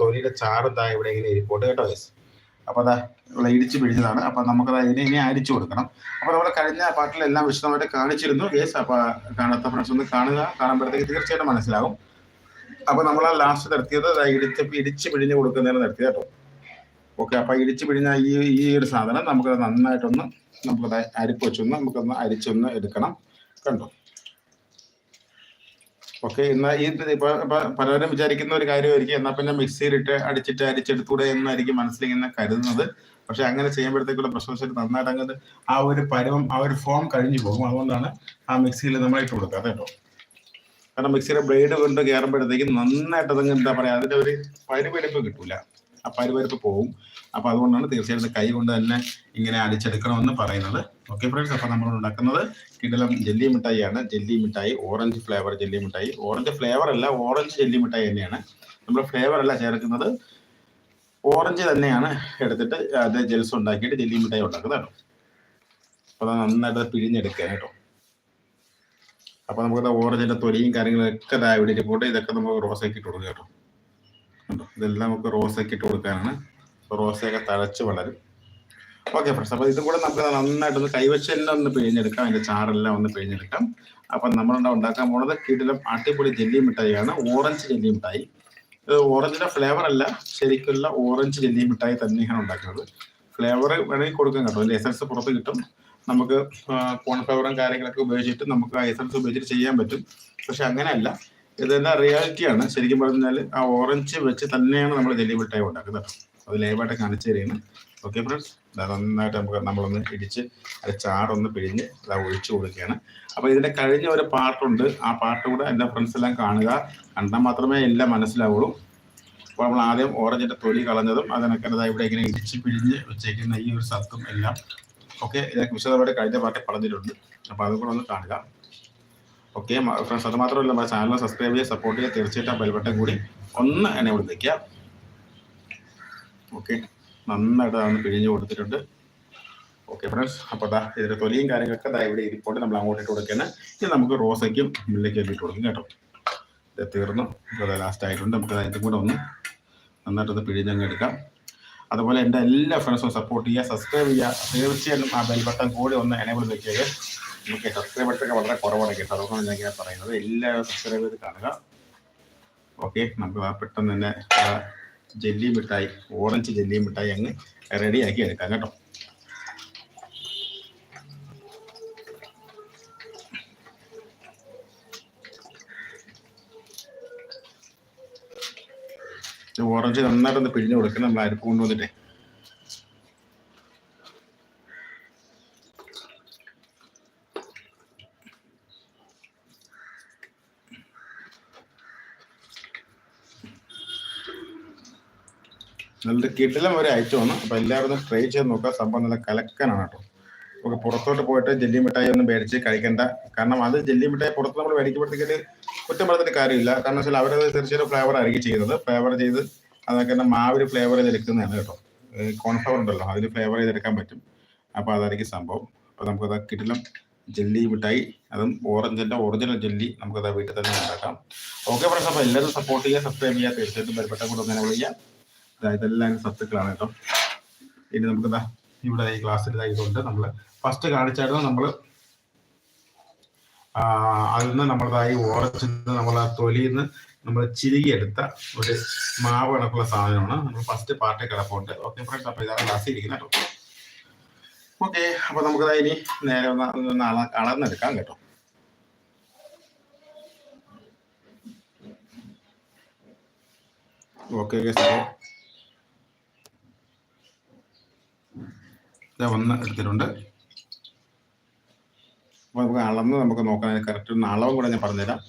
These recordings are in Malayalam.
തൊലിയുടെ ചാറെന്താ ഇവിടെ ഇങ്ങനെ ഇരിപ്പോട്ട് കേട്ടോ യെസ് അപ്പോൾ അതാ ഇടിച്ച് പിടിച്ചതാണ് അപ്പോൾ നമുക്കത് അതിനെ ഇനി അരിച്ചു കൊടുക്കണം. അപ്പോൾ നമ്മൾ കഴിഞ്ഞ പാട്ടിലെല്ലാം വിശദമായിട്ട് കാണിച്ചിരുന്നു യെസ് അപ്പോൾ കാണാത്ത ഫ്രണ്ട്സ് ഒന്ന് കാണുക. കാണുമ്പോഴത്തേക്ക് തീർച്ചയായിട്ടും മനസ്സിലാവും. അപ്പോൾ നമ്മൾ ആ ലാസ്റ്റ് നിർത്തിയത് ഇടിച്ച് ഇടിച്ച് പിഴിഞ്ഞ് കൊടുക്കുന്നതിന് നിർത്തിയത് കേട്ടോ. ഓക്കെ അപ്പോൾ ഇടിച്ച് പിഴിഞ്ഞ ഈ ഈ ഒരു സാധനം നമുക്കത് നന്നായിട്ടൊന്ന് നമുക്കത് അരിപ്പ് വെച്ചൊന്ന് നമുക്കൊന്ന് അരിച്ചൊന്ന് എടുക്കണം. കണ്ടോ? ഓക്കെ എന്നാൽ ഈ പലരും വിചാരിക്കുന്ന ഒരു കാര്യമായിരിക്കും. എന്നാൽ പിന്നെ മിക്സിയിലിട്ട് അടിച്ചിട്ട് അരിച്ചെടുത്തൂടെ എന്നായിരിക്കും മനസ്സിലിങ്ങനെ കരുതുന്നത്. പക്ഷെ അങ്ങനെ ചെയ്യുമ്പോഴത്തേക്കുള്ള പ്രശ്നം വെച്ചാൽ നന്നായിട്ട് അങ്ങനെ ആ ഒരു പരുവം ആ ഒരു ഫോം കഴിഞ്ഞു പോകും. അതുകൊണ്ടാണ് ആ മിക്സിയിൽ നമ്മൾ ഇട്ട് കൊടുക്കാതെ കേട്ടോ? കാരണം മിക്സിയുടെ ബ്ലേഡ് കൊണ്ട് കയറുമ്പോഴത്തേക്കും നന്നായിട്ട് അതങ്ങ് എന്താ പറയാ അതിന്റെ ഒരു പരുപരിപ്പ് കിട്ടൂല. ആ പരുപരിപ്പ് പോകും അപ്പൊ അതുകൊണ്ടാണ് തീർച്ചയായിട്ടും കൈ കൊണ്ട് തന്നെ ഇങ്ങനെ അടിച്ചെടുക്കണമെന്ന് പറയുന്നത്. ഓക്കെ ഫ്രണ്ട്സ് അപ്പൊ നമ്മൾ ഉണ്ടാക്കുന്നത് കിടലം ജെല്ലി മിഠായിയാണ്. ജെല്ലി മിഠായി ഓറഞ്ച് ഫ്ലേവർ ജെല്ലി മിഠായി. ഓറഞ്ച് ഫ്ലേവർ അല്ല ഓറഞ്ച് ജെല്ലി മിഠായി തന്നെയാണ്. നമ്മൾ ഫ്ലേവർ അല്ല ചേർക്കുന്നത്. ഓറഞ്ച് തന്നെയാണ് എടുത്തിട്ട് അത് ജെൽസ് ഉണ്ടാക്കിയിട്ട് ജെല്ലി മിഠായി ഉണ്ടാക്കുന്നത് കേട്ടോ. അപ്പൊ അത് നന്നായിട്ട് പിഴിഞ്ഞെടുക്കുക കേട്ടോ. അപ്പൊ നമുക്ക് ഓറഞ്ചിന്റെ തൊലിയും കാര്യങ്ങളൊക്കെ ഇതാ ഇവിടെ പോട്ടെ ഇതൊക്കെ നമുക്ക് റോസാക്കി ഇട്ട് കൊടുക്കുക കേട്ടോ. ഇതെല്ലാം നമുക്ക് റോസാക്കി ഇട്ട് കൊടുക്കാനാണ്. റോസയൊക്കെ തഴച്ച് വളരും. ഓക്കെ ഫ്രണ്ട്സ് അപ്പൊ ഇതും കൂടെ നമുക്ക് നന്നായിട്ടൊന്ന് കൈവച്ച് തന്നെ ഒന്ന് പിഴിഞ്ഞെടുക്കാം. അതിന്റെ ചാറെല്ലാം ഒന്ന് പിഴിഞ്ഞെടുക്കാം. അപ്പൊ നമ്മൾ ഉണ്ടാക്കാൻ പോണത് കിടിലം അടിപൊളി ജെല്ലി മിഠായിയാണ്. ഓറഞ്ച് ജെല്ലി മിഠായി. ഇത് ഓറഞ്ചിന്റെ ഫ്ലേവർ അല്ല. ശരിക്കുള്ള ഓറഞ്ച് ജെല്ലി മിഠായി തന്നെയാണ് ഉണ്ടാക്കുന്നത്. ഫ്ലേവർ വേണമെങ്കിൽ കൊടുക്കാൻ കേട്ടോ. അതിന്റെ എസൻസ് പുറത്ത് കിട്ടും. നമുക്ക് കോൺഫ്ലവറും കാര്യങ്ങളൊക്കെ ഉപയോഗിച്ചിട്ട് നമുക്ക് ആ എസൻസ് ഉപയോഗിച്ചിട്ട് ചെയ്യാൻ പറ്റും. പക്ഷെ അങ്ങനെയല്ല. ഇതെല്ലാം റിയാലിറ്റിയാണ് ശരിക്കും പറഞ്ഞാൽ ആ ഓറഞ്ച് വെച്ച് തന്നെയാണ് നമ്മൾ ജെല്ലി മിഠായി ഉണ്ടാക്കുന്നത് അത് ലൈവായിട്ട് കാണിച്ചു തരുന്നു ഓക്കെ ഫ്രണ്ട്സ് നന്നായിട്ട് നമുക്ക് നമ്മളൊന്ന് ഇടിച്ച് അത് ചാറൊന്ന് പിഴിഞ്ഞ് അത് ഒഴിച്ചു കൊടുക്കുകയാണ്. അപ്പോൾ ഇതിന്റെ കഴിഞ്ഞ ഒരു പാട്ടുണ്ട്. ആ പാട്ട് കൂടെ എന്റെ ഫ്രണ്ട്സ് എല്ലാം കാണുക. കണ്ടാൽ മാത്രമേ എല്ലാം മനസ്സിലാവുള്ളൂ. അപ്പോൾ നമ്മൾ ആദ്യം ഓറഞ്ചിന്റെ തൊലി കളഞ്ഞതും അതിനൊക്കെ അതാ ഇവിടെ ഇങ്ങനെ ഇടിച്ച് പിഴിഞ്ഞ് വെച്ചേക്കുന്ന ഈ ഒരു സത്തും എല്ലാം. ഓക്കെ ഇതൊക്കെ വിശദമായിട്ട് കഴിഞ്ഞ പാട്ടിൽ പറഞ്ഞിട്ടുണ്ട്. അപ്പോൾ അതും കൂടെ ഒന്ന് കാണുക. ഓക്കെ ഫ്രണ്ട്സ് അത് മാത്രമല്ല നമ്മുടെ ചാനൽ സബ്സ്ക്രൈബ് ചെയ്യുക സപ്പോർട്ട് ചെയ്യുക തീർച്ചയായിട്ടും ബെൽബട്ടൻ കൂടി ഒന്ന് എന്നെ വിളിക്കുക ഓക്കെ. നന്നായിട്ട് അതൊന്ന് പിഴിഞ്ഞ് കൊടുത്തിട്ടുണ്ട്. ഓക്കെ ഫ്രണ്ട്സ് അപ്പോൾ അതാ ഇതിന്റെ തൊലിയും കാര്യങ്ങളൊക്കെ ദാ ഇവിടെ ഇരിപ്പോട്ട് നമ്മൾ അങ്ങോട്ട് ഇട്ട് കൊടുക്കുകയാണ് ഇനി നമുക്ക് റോസയ്ക്കും മുല്ലയ്ക്കും ഇട്ട് കൊടുക്കും കേട്ടോ. ഇത് തീർന്നു. ഇപ്പോൾ ലാസ്റ്റ് ആയിട്ടുണ്ട്. നമുക്ക് അതിന്റെ കൂടെ ഒന്ന് നന്നായിട്ടൊന്ന് പിഴിഞ്ഞങ്ങ് എടുക്കാം. അതുപോലെ എന്റെ എല്ലാ ഫ്രണ്ട്സും സപ്പോർട്ട് ചെയ്യുക സബ്സ്ക്രൈബ് ചെയ്യുക. തീർച്ചയായിട്ടും ആ ബെൽ ബട്ടൺ കൂടി ഒന്ന് എനേബിൾ വെക്കുക നമുക്ക് സബ്സ്ക്രൈബേഴ്സൊക്കെ വളരെ കുറവാണ് കേട്ടോ. അതുകൊണ്ടാണ് ഞാൻ ഇങ്ങനെ പറയുന്നത്. എല്ലാവരും സബ്സ്ക്രൈബ് ചെയ്ത് കാണുക. ഓക്കെ നമുക്ക് പെട്ടെന്ന് തന്നെ ജെല്ലി മിഠായി ഓറഞ്ച് ജെല്ലി മിഠായി അങ്ങ് റെഡിയാക്കി എടുക്കാം കേട്ടോ. ഓറഞ്ച് നന്നായിട്ടൊന്ന് പിഴിഞ്ഞു കൊടുക്കണം നമ്മൾ അരിപ്പ് കൊണ്ടുവന്നിട്ടേ നല്ല കിടിലം ഒരു ഐറ്റമാണ് അപ്പൊ എല്ലാവരും ട്രൈ ചെയ്ത് നോക്കുക. സംഭവം നല്ല കലക്കനാണ് കേട്ടോ. നമുക്ക് പുറത്തോട്ട് പോയിട്ട് ജെല്ലി മിഠായി ഒന്നും മേടിച്ച് കഴിക്കണ്ട. കാരണം അത് ജെല്ലി മിഠായി പുറത്ത് നമ്മൾ മേടിക്കുമ്പോഴത്തേക്ക് കുറ്റം പറഞ്ഞിട്ട് കാര്യമില്ല. കാരണം വെച്ചാൽ അവരത് തീർച്ചയായിട്ടും ഫ്ലേവർ ആയിരിക്കും ചെയ്യുന്നത്. ഫ്ലേവർ ചെയ്ത് അതൊക്കെ തന്നെ മാവിൽ ഫ്ലേവർ ചെയ്തെടുക്കുന്നതാണ് കേട്ടോ. കോൺഫ്ലവർ ഉണ്ടല്ലോ. അതിൽ ഫ്ലേവർ ചെയ്തെടുക്കാൻ പറ്റും. അപ്പോൾ അതായിരിക്കും സംഭവം. അപ്പോൾ നമുക്കത് കിടിലം ജെല്ലി മിഠായി അതും ഓറഞ്ചിന്റെ ഒറിജിനൽ ജെല്ലി നമുക്കത് വീട്ടിൽ തന്നെ ഉണ്ടാക്കാം. ഓക്കെ ഫ്രണ്ട്സ് അപ്പോൾ എല്ലാവരും സപ്പോർട്ട് ചെയ്യുക സബ്സ്ക്രൈബ് ചെയ്യുക. തീർച്ചയായിട്ടും ബെൽബട്ടൻ കൂടെ ഒന്ന് വിളിക്കുക ഇതാ ഇതെല്ലാം സത്തുക്കളാണ് കേട്ടോ. ഇനി നമുക്ക് എന്താ ഇവിടെ ഈ ക്ലാസ്സിൽ ഇതായതുകൊണ്ട് നമ്മൾ ഫസ്റ്റ് കാണിച്ചായിരുന്നു നമ്മൾ അതിൽ നിന്ന് നമ്മളതായി ഓറഞ്ചിൽ നിന്ന് നമ്മൾ ആ തൊലിയിൽ നിന്ന് നമ്മൾ ചിരുകിയെടുത്ത ഒരു മാവ് കണക്കുള്ള സാധനമാണ്. നമ്മൾ ഫസ്റ്റ് പാർട്ടി കിടപ്പുണ്ട്. ഓക്കെ ഫ്രണ്ട്സ് അപ്പോൾ ഇതാണ് ക്ലാസ് ഇരിക്കുന്ന കേട്ടോ. ഓക്കെ അപ്പൊ നമുക്കതാ ഇനി നേരെ ഒന്ന് ഒന്ന് അള അളന്നെടുക്കാം കേട്ടോ. ഓക്കെ ഓക്കെ സാർ ഒന്ന് എടുത്തിട്ടുണ്ട്. അപ്പോൾ നമുക്ക് അളന്ന് നമുക്ക് നോക്കാൻ കറക്റ്റ് ഒന്ന് അളവും കൂടെ ഞാൻ പറഞ്ഞുതരാം.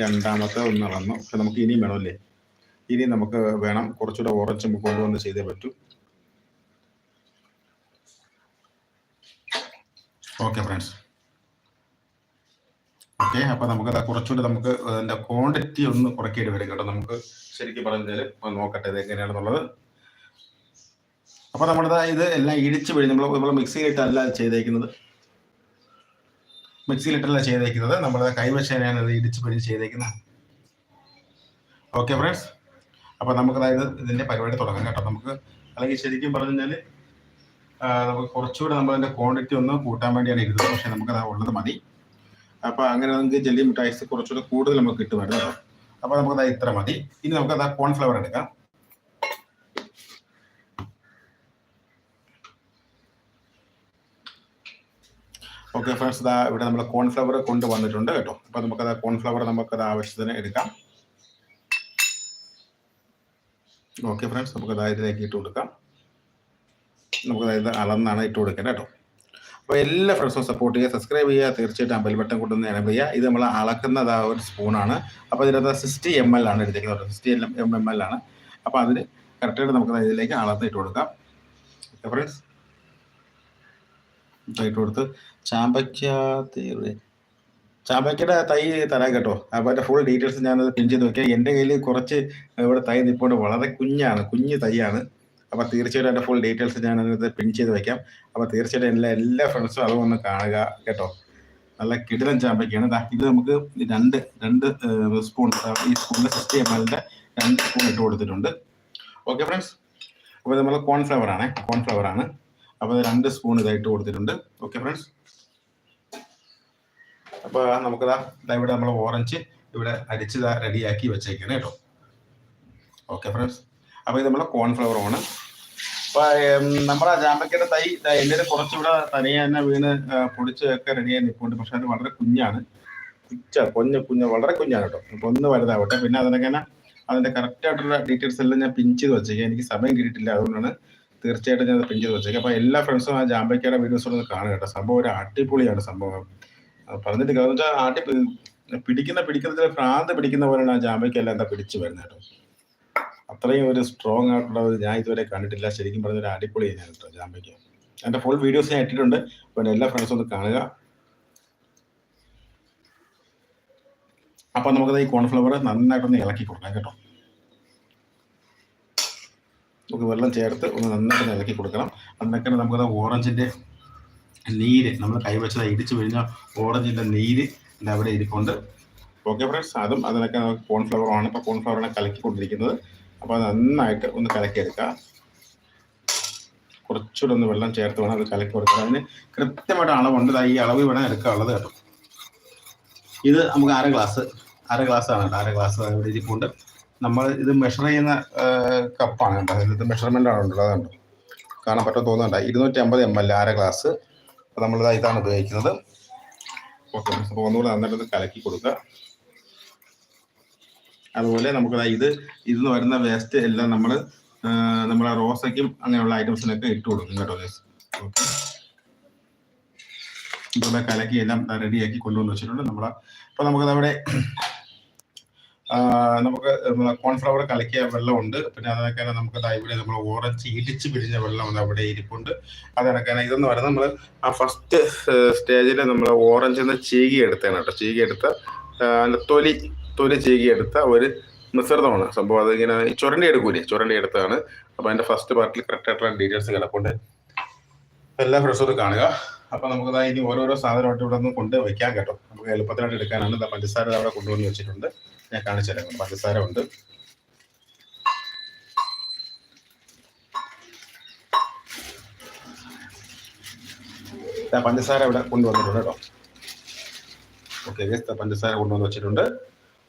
രണ്ടാമത്തെ ഒന്ന് അളന്നു. പക്ഷെ നമുക്ക് ഇനിയും വേണമല്ലേ? ഇനി നമുക്ക് വേണം. കുറച്ചുകൂടെ ഓറഞ്ച് നമുക്ക് കൊണ്ടുവന്ന് ചെയ്തേ പറ്റൂ. ഓക്കെ ഫ്രണ്ട്സ് ഓക്കെ അപ്പൊ നമുക്ക് കുറച്ചുകൂടെ കുറച്ചുകൂടി നമുക്ക് അതിന്റെ ക്വാണ്ടിറ്റി ഒന്ന് കുറയ്ക്കേണ്ടി വരും കേട്ടോ. നമുക്ക് ശരിക്കും പറഞ്ഞാൽ നോക്കട്ടെ ഇത് എങ്ങനെയാണെന്നുള്ളത്. അപ്പൊ നമ്മുടെ ഇത് എല്ലാം ഇടിച്ച് പിഴിഞ്ഞ് നമ്മൾ നമ്മൾ മിക്സിയിലിട്ടല്ല ചെയ്തേക്കുന്നത്. മിക്സിയിലിട്ടല്ല ചെയ്തേക്കുന്നത്. നമ്മൾ കൈവശേനയാണ് ഇത് ഇടിച്ച് പിഴിഞ്ഞ് ചെയ്തേക്കുന്നത്. ഓക്കെ ഫ്രണ്ട്സ് അപ്പൊ നമുക്ക് അതായത് ഇതിന്റെ പരിപാടി തുടങ്ങാം കേട്ടോ. നമുക്ക് അല്ലെങ്കിൽ ശരിക്കും പറഞ്ഞു കഴിഞ്ഞാൽ നമുക്ക് കുറച്ചുകൂടെ നമ്മൾ അതിന്റെ ക്വാണ്ടിറ്റി ഒന്ന് കൂട്ടാൻ വേണ്ടിയാണ് ഇരുന്നത്. പക്ഷെ നമുക്ക് അത് ഉള്ളത് മതി. അപ്പൊ അങ്ങനെ നമുക്ക് ജെല്ലി മിഠായിസ് കുറച്ചുകൂടെ കൂടുതൽ നമുക്ക് കിട്ടുമായിരുന്നു കേട്ടോ. അപ്പൊ നമുക്ക് അത് ഇത്ര മതി. ഇനി നമുക്ക് അത് കോൺഫ്ലവർ എടുക്കാം. ഓക്കെ ഫ്രണ്ട്സ് ഇതാ ഇവിടെ നമ്മൾ കോൺഫ്ലവർ കൊണ്ടുവന്നിട്ടുണ്ട് കേട്ടോ. അപ്പൊ നമുക്കത് കോൺഫ്ലവർ നമുക്കത് ആവശ്യത്തിന് എടുക്കാം. ഓക്കെ ഫ്രണ്ട്സ് നമുക്ക് ഇതിലേക്ക് ഇട്ട് കൊടുക്കാം. നമുക്ക് അതായത് അളന്നാണ് ഇട്ട് കൊടുക്കേണ്ടത് കേട്ടോ. അപ്പോൾ എല്ലാ ഫ്രണ്ട്സും സപ്പോർട്ട് ചെയ്യുക സബ്സ്ക്രൈബ് ചെയ്യുക. തീർച്ചയായിട്ടും അമ്പൽ ബട്ടൺ കൊണ്ടുവന്ന് എനബിൾ ചെയ്യുക. ഇത് നമ്മൾ അളക്കുന്നത് ആ ഒരു സ്പൂണാണ് അപ്പോൾ ഇതിനകത്ത് സിക്സ്റ്റി എം എൽ ആണ് എടുത്തേക്കുന്നത് സിക്സ്റ്റി എം എം എൽ ആണ്. അപ്പോൾ അതിന് കറക്റ്റായിട്ട് നമുക്ക് ഇതിലേക്ക് അളന്ന് ഇട്ട് കൊടുക്കാം. ഓക്കെ ഫ്രണ്ട്സ് ഇട്ട് കൊടുത്ത് ചാമ്പയ്ക്ക ചാമ്പയ്ക്കയുടെ തൈ തരാം കേട്ടോ. അപ്പോൾ അതിന്റെ ഫുൾ ഡീറ്റെയിൽസ് ഞാൻ പിൻ ചെയ്ത് നോക്കിയാൽ എന്റെ കയ്യിൽ കുറച്ച് ഇവിടെ തൈ നിൽപ്പുണ്ട് വളരെ കുഞ്ഞാണ്. കുഞ്ഞ് തൈയാണ്. അപ്പോൾ തീർച്ചയായിട്ടും എന്റെ ഫുൾ ഡീറ്റെയിൽസ് ഞാൻ അതിനകത്ത് പിൻ ചെയ്ത് വെക്കാം. അപ്പോൾ തീർച്ചയായിട്ടും എല്ലാ എല്ലാ ഫ്രണ്ട്സും അത് ഒന്ന് കാണുക കേട്ടോ. നല്ല കിടിലൻ ചാമ്പയ്ക്കാണ്. ഇത് നമുക്ക് രണ്ട് രണ്ട് സ്പൂൺ ഈ സ്പൂണിൽ സിക്സ്റ്റി എം എല്ലിന്റെ രണ്ട് സ്പൂൺ ഇട്ട് കൊടുത്തിട്ടുണ്ട്. ഓക്കെ ഫ്രണ്ട്സ് അപ്പോൾ നമ്മൾ കോൺഫ്ലവർ ആണ്. കോൺഫ്ലവർ ആണ്. അപ്പോൾ രണ്ട് സ്പൂൺ ഇതായിട്ട് കൊടുത്തിട്ടുണ്ട്. ഓക്കെ ഫ്രണ്ട്സ് അപ്പോൾ നമുക്കതാ ഇവിടെ നമ്മൾ ഓറഞ്ച് ഇവിടെ അരിച്ച് റെഡിയാക്കി വെച്ചേക്കാണ് കേട്ടോ. ഓക്കെ ഫ്രണ്ട്സ് അപ്പോൾ ഇത് നമ്മളെ കോൺഫ്ലവർ ആണ്. അപ്പൊ നമ്മളെ ജാമ്പക്കയുടെ തൈ എന്റെ കുറച്ചുകൂടെ തനിയെ തന്നെ വീണ് പൊടിച്ച് ഒക്കെ റെഡിയായി നിൽപ്പുണ്ട് പക്ഷെ അത് വളരെ കുഞ്ഞാണ്. കുച്ച കൊഞ്ഞ് കുഞ്ഞ് വളരെ കുഞ്ഞാണ് കേട്ടോ. അപ്പൊ ഒന്ന് വലുതാവട്ടെ. പിന്നെ അതിനൊക്കെ അതിന്റെ കറക്റ്റ് ആയിട്ടുള്ള ഡീറ്റെയിൽസ് എല്ലാം ഞാൻ പിൻ ചെയ്ത് വെച്ചേക്കാം. എനിക്ക് സമയം കിട്ടിയിട്ടില്ല. അതുകൊണ്ടാണ് തീർച്ചയായിട്ടും ഞാൻ പിൻ ചെയ്ത് വെച്ചേക്കാം. അപ്പൊ എല്ലാ ഫ്രണ്ട്സും ആ ജാമ്പയ്ക്കയുടെ വീഡിയോസ് ഒന്ന് കാണുക കേട്ടോ. സംഭവം ഒരു അടിപൊളിയാണ് സംഭവം. പറഞ്ഞിട്ട് കാരണം വെച്ചാൽ ആട്ടി പിടിക്കുന്ന ചില ഭ്രാന്ത് പിടിക്കുന്ന പോലെയാണ് ആ ജാമ്പയ്ക്കെല്ലാം എന്താ പിടിച്ചു വരുന്നത് കേട്ടോ. അത്രയും ഒരു സ്ട്രോങ് ആയിട്ടുള്ള ഞാൻ ഇതുവരെ കണ്ടിട്ടില്ല. ശരിക്കും പറഞ്ഞ ഒരു അടിപൊളി ഞാൻ കേട്ടോ ജാമ്പയ്ക്ക്. എന്റെ ഫുൾ വീഡിയോസ് ഞാൻ ഇട്ടിട്ടുണ്ട്. അപ്പോൾ എല്ലാ ഫ്രണ്ട്സും ഒന്ന് കാണുക. അപ്പൊ നമുക്കത് ഈ കോൺഫ്ലവർ നന്നായിട്ടൊന്ന് ഇളക്കി കൊടുക്കാം കേട്ടോ. നമുക്ക് വെള്ളം ചേർത്ത് ഒന്ന് നന്നായിട്ട് ഇളക്കി കൊടുക്കണം. അതിനൊക്കെ നമുക്കത് ഓറഞ്ചിന്റെ നീര് നമ്മൾ കൈവച്ചത് ഇടിച്ചു കഴിഞ്ഞാൽ ഓറഞ്ചിന്റെ നീര് അവിടെ ഇരിപ്പുണ്ട്. ഓക്കെ ഫ്രണ്ട്സ് അതും അതിനൊക്കെ നമുക്ക് കോൺഫ്ലവറാണ് ഇപ്പോൾ കോൺഫ്ലവറാണ് കലക്കിക്കൊണ്ടിരിക്കുന്നത്. അപ്പോൾ അത് നന്നായിട്ട് ഒന്ന് കലക്കിയെടുക്കുക കുറച്ചുകൂടെ ഒന്ന് വെള്ളം ചേർത്ത് വേണം അത് കലക്കി കൊടുക്കുക അതിന് കൃത്യമായിട്ട് അളവുണ്ട്. ഈ അളവ് വേണം എടുക്കാനുള്ളത് കേട്ടോ. ഇത് നമുക്ക് അര ഗ്ലാസ് അര ഗ്ലാസ് ആണ് കേട്ടോ. അര ഗ്ലാസ് ഇരിപ്പുണ്ട്. നമ്മൾ ഇത് മെഷർ ചെയ്യുന്ന കപ്പാണ് കേട്ടോ. ഇത് മെഷർമെന്റ് ആണ് ഉള്ളത് അതുകൊണ്ട് കാണാൻ പറ്റും തോന്നുന്നുണ്ട്? ഇരുന്നൂറ്റി അമ്പത് എം എൽ അര ഗ്ലാസ് അപ്പോൾ നമ്മൾ ഇതാണ് ഉപയോഗിക്കുന്നത്. ഓക്കെ അപ്പോൾ ഒന്നുകൂടെ നന്നായിട്ട് കലക്കി കൊടുക്കുക. അതുപോലെ നമുക്ക് ഇത് ഇതിൽ നിന്ന് വരുന്ന വേസ്റ്റ് എല്ലാം നമ്മൾ നമ്മളെ റോസയ്ക്കും അങ്ങനെയുള്ള ഐറ്റംസിനൊക്കെ ഇട്ട് കൊടുക്കും കേട്ടോ ഓക്കെ ഇപ്പോൾ കലക്കി എല്ലാം റെഡിയാക്കി കൊണ്ടുവന്ന് വെച്ചിട്ടുണ്ട്. നമ്മളെ അപ്പോൾ നമുക്കത് അവിടെ നമുക്ക് കോൺഫ്ലവർ കലക്കിയ വെള്ളമുണ്ട്. പിന്നെ അതൊക്കെ നമുക്ക് ഇവിടെ നമ്മൾ ഓറഞ്ച് ഇടിച്ച് പിടിഞ്ഞ വെള്ളം അവിടെ ഇരിപ്പുണ്ട്. അതൊക്കെ ഇതെന്ന് പറയുന്നത് നമ്മൾ ആ ഫസ്റ്റ് സ്റ്റേജിൽ നമ്മൾ ഓറഞ്ച് നിന്ന് ചീകി എടുത്തതാണ് കേട്ടോ. ചീകി എടുത്ത തൊലി തൊലി ചീകി എടുത്ത ഒരു മിശ്രിതമാണ് സംഭവം അതിങ്ങനെ ചുരണ്ടി എടുക്കൂലേ ചുരണ്ടി എടുത്താണ് അപ്പോൾ അതിന്റെ ഫസ്റ്റ് പാർട്ടിൽ കറക്റ്റ് ആയിട്ടുള്ള ഡീറ്റെയിൽസ് കിടപ്പുണ്ട്. എല്ലാ ഫ്രഷറും കാണുക. അപ്പൊ നമുക്ക് ഇനി ഓരോരോ സാധനമായിട്ട് ഇവിടെ നിന്ന് കൊണ്ട് വെക്കാൻ കേട്ടോ. നമുക്ക് എളുപ്പത്തിനായിട്ട് എടുക്കാനാണ്. പഞ്ചസാര അവിടെ കൊണ്ടുവന്ന് വെച്ചിട്ടുണ്ട്. ഞാൻ കാണിച്ചു തരാം. പഞ്ചസാര ഉണ്ട് പഞ്ചസാര ഇവിടെ കൊണ്ടുവന്നിട്ടുണ്ട് കേട്ടോ. ഓക്കെ പഞ്ചസാര കൊണ്ടുവന്ന് വെച്ചിട്ടുണ്ട്.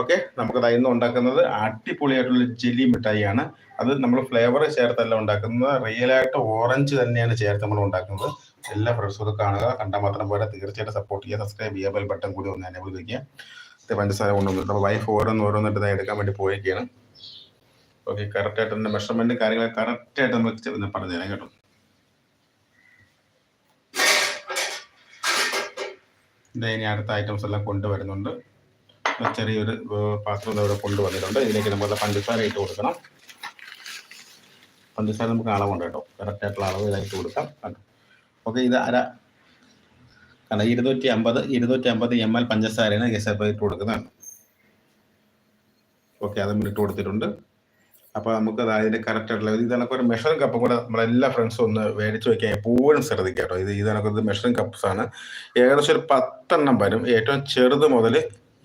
ഓക്കെ നമുക്ക് ഇന്ന് ഉണ്ടാക്കുന്നത് അടിപൊളിയായിട്ടുള്ള ജെല്ലി മിഠായിയാണ്. അത് നമ്മൾ ഫ്ലേവർ ചേർത്തല്ല ഉണ്ടാക്കുന്നത്. റിയൽ ആയിട്ട് ഓറഞ്ച് തന്നെയാണ് ചേർത്ത് നമ്മൾ ഉണ്ടാക്കുന്നത്. എല്ലാ ഫ്രണ്ട്സും കാണുക. കണ്ടാൽ മാത്രം പോലെ തീർച്ചയായിട്ടും സപ്പോർട്ട് ചെയ്യുക. സബ്സ്ക്രൈബ് ചെയ്യുക. ബെൽ ബട്ടൺ കൂടി ഒന്ന് എനേബിൾ പഞ്ചസാര കൊണ്ടുവന്നിട്ട് അപ്പോൾ വൈഫ് ഓരോന്ന് ഓരോന്നിട്ട് എടുക്കാൻ വേണ്ടി പോയിരിക്കുകയാണ് ഓക്കെ കറക്റ്റായിട്ട് എന്റെ മെഷർമെന്റ് കാര്യങ്ങൾ കറക്റ്റായിട്ട് നമ്മൾ പറഞ്ഞു തരാം കേട്ടോ. ഇനി അടുത്ത ഐറ്റംസ് എല്ലാം കൊണ്ടുവരുന്നുണ്ട്. ചെറിയൊരു പാത്രം ഇവിടെ കൊണ്ടുവന്നിട്ടുണ്ട്. ഇതിലേക്ക് നമ്മൾ പഞ്ചസാര ഇട്ട് കൊടുക്കണം. പഞ്ചസാര നമുക്ക് അളവുണ്ട് കേട്ടോ. കറക്റ്റ് ആയിട്ടുള്ള അളവ് ഇതായിട്ട് കൊടുക്കാം. ഓക്കെ ഇത് അര കാരണം ഇരുന്നൂറ്റി അമ്പത് ഇരുന്നൂറ്റി അമ്പത് എം എൽ പഞ്ചസാരയാണ് ഗസപ്പ് ഇട്ട് കൊടുക്കുന്നതാണ്. ഓക്കെ അതും ഇട്ട് കൊടുത്തിട്ടുണ്ട്. അപ്പോൾ നമുക്ക് അതിന്റെ കറക്റ്റ് ആയിട്ടുള്ള ഇത് ഒരു മെഷറിംഗ് കപ്പ് കൂടെ നമ്മളെല്ലാ ഫ്രണ്ട്സും ഒന്ന് മേടിച്ച് വെക്കാൻ എപ്പോഴും ശ്രദ്ധിക്കുക കേട്ടോ. ഇത് ഇത് കണക്ക് മെഷറിംഗ് കപ്പ്സ് ആണ്. ഏകദേശം ഒരു പത്തെണ്ണം വരും. ഏറ്റവും ചെറുത് മുതൽ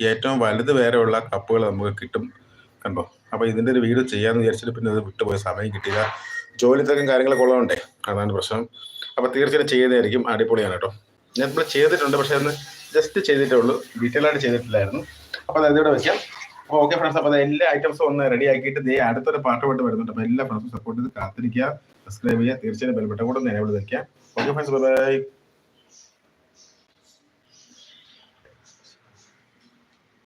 ഏറ്റവും വലുത് വരെയുള്ള കപ്പുകൾ നമുക്ക് കിട്ടും. കണ്ടോ? അപ്പോൾ ഇതിന്റെ ഒരു വീഡിയോ ചെയ്യാമെന്ന് വിചാരിച്ചിട്ട് പിന്നെ അത് വിട്ടുപോയ സമയം കിട്ടിയില്ല. ജോലി തിരക്കും കാര്യങ്ങളൊക്കെ ഉള്ളതുകൊണ്ടേ അതാണ് പ്രശ്നം. അപ്പോൾ തീർച്ചയായും ചെയ്തതായിരിക്കും. അടിപൊളിയാണ് കേട്ടോ. ഞാൻ ഇപ്പോൾ ചെയ്തിട്ടുണ്ട് പക്ഷേ ഒന്ന് ജസ്റ്റ് ചെയ്തിട്ടേ ഉള്ളൂ. ഡീറ്റെയിൽ ആയിട്ട് ചെയ്തിട്ടില്ലായിരുന്നു. അപ്പോൾ അത് ഇവിടെ വെക്കാം. അപ്പോൾ ഓക്കെ ഫ്രണ്ട്സ് അപ്പോൾ എല്ലാ ഐറ്റംസും ഒന്ന് റെഡി ആക്കിയിട്ട് ദേ അടുത്തൊരു പാട്ടുമായിട്ട് വരുന്നുണ്ട്. അപ്പോൾ എല്ലാ ഫ്രണ്ട്സും സപ്പോർട്ട് ചെയ്ത് കാത്തിരിക്കുക സബ്സ്ക്രൈബ് ചെയ്യുക തീർച്ചയായും ബെൽബട്ടം കൂടെ ഒന്ന് എനേബിൾ വെക്കാം ഓക്കെ ഫ്രണ്ട്സ് ബൈ